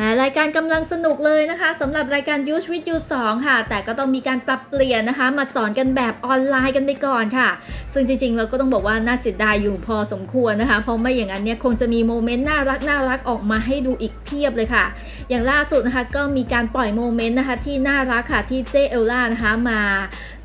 แม้รายการกำลังสนุกเลยนะคะสำหรับรายการ Use with You 2ค่ะ แต่ก็ต้องมีการปรับเปลี่ยนนะคะ มาสอนกันแบบออนไลน์กันไปก่อนค่ะ ซึ่งจริงๆ เราก็ต้องบอกว่าน่าเสียดายอยู่พอสมควรนะคะ เพราะไม่อย่างนั้นเนี่ยคงจะมีโมเมนต์น่ารักน่ารักออกมาให้ดูอีกเพียบเลยค่ะ อย่างล่าสุดนะคะก็มีการปล่อยโมเมนต์นะคะที่น่ารักค่ะที่เจเอลล่านะคะมา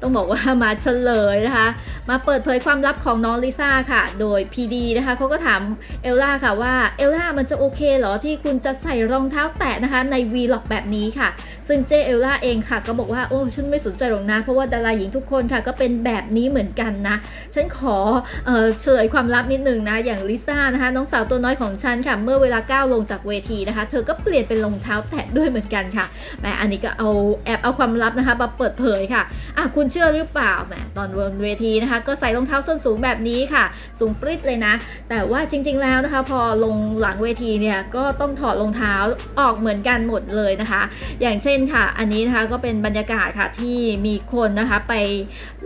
ต้องบอกว่ามาเฉลยนะคะ มาเปิดเผยความลับของน้องลิซ่าค่ะ โดย PD นะคะเขาก็ถามเอลล่าค่ะว่าเอลล่ามันจะโอเคเหรอที่คุณจะใส่รองเท้าแตะนะคะใน v l o g แบบนี้ค่ะ ซึ่งเจเอลล่าเองค่ะ ก็บอกว่าโอ้ฉันไม่สนใจหรอกนะ เพราะว่าดาราหญิงทุกคนค่ะ ก็เป็นแบบนี้เหมือนกันนะ ฉันขอเออเฉลยความลับนิดนึงนะอย่างลิซ่านะคะ น้องสาวตัวน้อยของฉันค่ะ เมื่อเวลาก้าวลงจากเวทีนะคะ เธอก็เปลี่ยนเป็นรองเท้าแตะด้วยเหมือนกันค่ะแหมอันนี้ก็เอาแอบเอาความลับนะคะมาเปิดเผยค่ะอะคุณเชื่อหรือเปล่าแหมตอนบนเวทีนะคะก็ใส่รองเท้าส้นสูงแบบนี้ค่ะ สูงปริ๊ดเลยนะ แต่ว่าจริง ๆ แล้วนะคะ พอลงหลังเวทีเนี่ยก็ต้องถอดรองเท้าออกเหมือนกันหมดเลยนะคะ อย่างเช่นค่ะ อันนี้นะคะก็เป็นบรรยากาศค่ะที่มีคนนะคะไป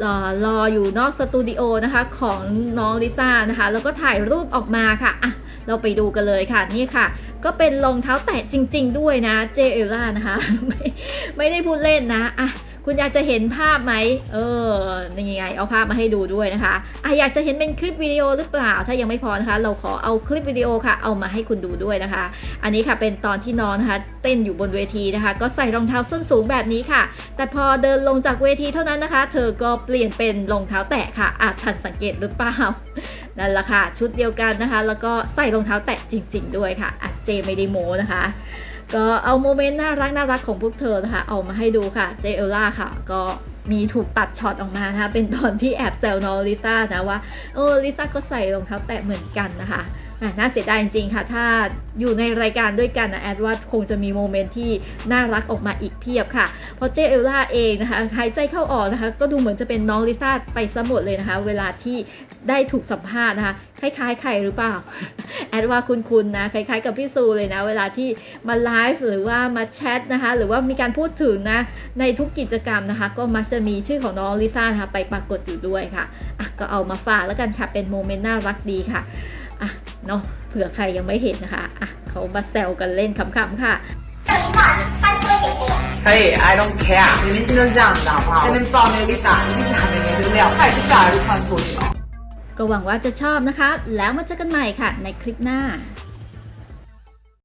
รอรออยู่นอกสตูดิโอนะคะของน้องลิซ่านะคะ แล้วก็ถ่ายรูปออกมาค่ะอะเราไปดูกันเลยค่ะนี่ค่ะก็เป็นรองเท้าแตะจริง ๆ ด้วยนะเจเอลล่านะคะไม่ไม่ได้พูดเล่นนะอะ คุณอยากจะเห็นภาพไหมเออนี่ไง เอาภาพมาให้ดูด้วยนะคะอะอยากจะเห็นเป็นคลิปวิดีโอหรือเปล่า ถ้ายังไม่พอนะคะ เราขอเอาคลิปวิดีโอค่ะ เอามาให้คุณดูด้วยนะคะ อันนี้ค่ะเป็นตอนที่น้องนะคะ เต้นอยู่บนเวทีนะคะ ก็ใส่รองเท้าส้นสูงแบบนี้ค่ะ แต่พอเดินลงจากเวทีเท่านั้นนะคะ เธอก็เปลี่ยนเป็นรองเท้าแตะค่ะอาจทันสังเกตหรือเปล่านั่นแหละค่ะ ชุดเดียวกันนะคะ แล้วก็ใส่รองเท้าแตะจริง ๆ ด้วยค่ะอาจเจไม่ได้โมนะคะ ก็เอาโมเมนต์น่ารักน่ารักของพวกเธอนะคะเอามาให้ดูค่ะเจเอลล่าค่ะ ก็มีถูกตัดช็อตออกมานะคะเป็นตอนที่แอบแซวน้องลิซ่านะว่าเออลิซ่าก็ใส่รองเท้าแตะเหมือนกันนะคะ น่าเสียดายจริงๆค่ะ ถ้าอยู่ในรายการด้วยกันนะแอดว่าคงจะมีโมเมนต์ที่น่ารักออกมาอีกเพียบค่ะ เพราะเจเอลล่าเองนะคะหายใจเข้าออกนะคะ ก็ดูเหมือนจะเป็นน้องลิซ่าไปซะหมดเลยนะคะ เวลาที่ได้ถูกสัมภาษณ์นะคะ คล้ายๆ ใครหรือเปล่า แอดว่าคุณๆนะ คล้ายๆ กับพี่ซูเลยนะ เวลาที่มาไลฟ์หรือว่ามาแชทนะคะ หรือว่ามีการพูดถึงนะ ในทุกกิจกรรมนะคะ ก็มักจะมีชื่อของน้องลิซ่านะคะไปปรากฏอยู่ด้วยค่ะอะก็เอามาฝากแล้วกันค่ะ เป็นโมเมนต์น่ารักดีค่ะ อ่ะ เนาะเผื่อใครยังไม่เห็นนะคะ อ่ะ เขามาแซวกันเล่นขำๆค่ะ 可以，I don't care，你们经常这样子好不好？这边报那个 Lisa，一直还没没资料，快去下来就穿错掉。 ก็หวังว่าจะชอบนะคะ แล้วมาเจอกันใหม่ค่ะ ในคลิปหน้า